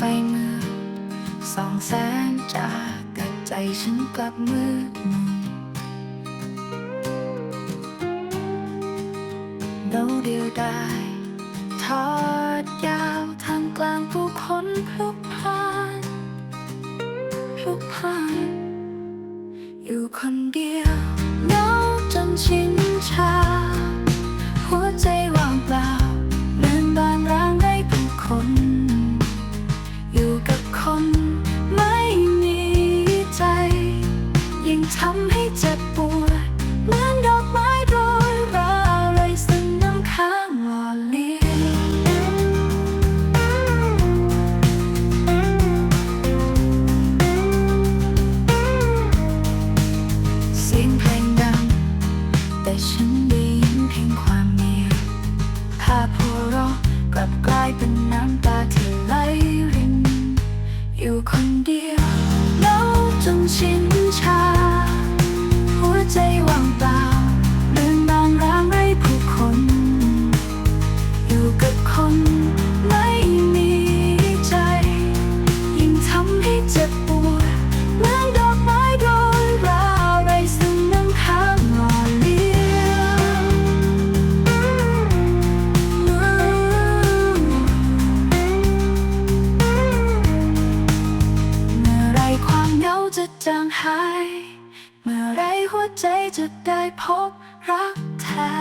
ไฟมือสองแสงจากกัดใจฉันกลับมือเราเดียวได้ทอดยาวทางกลางผู้คนพลุกพล่านพลุกพล่านอยู่คนเดียวเหงาจนชิน จะจางหาย เมื่อไรหัวใจจะได้พบรักแท้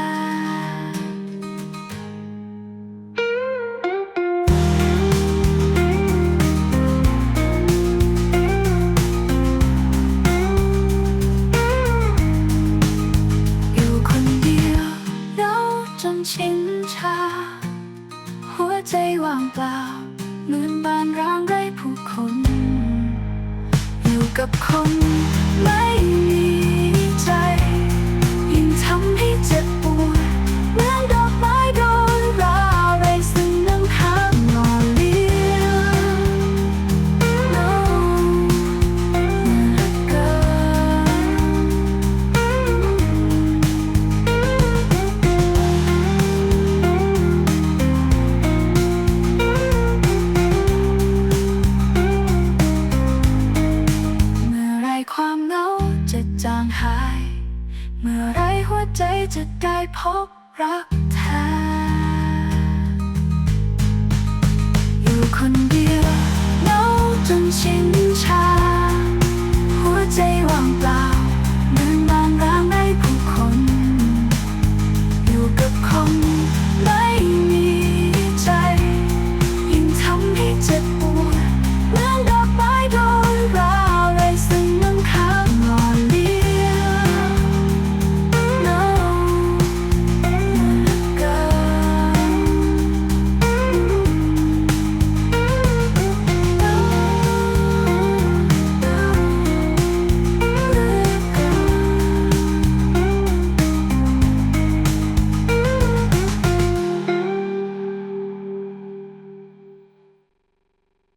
จนชินชา หัวใจว่างเปล่า come างหาย เมื่อไรหัวใจจะได้พบรัก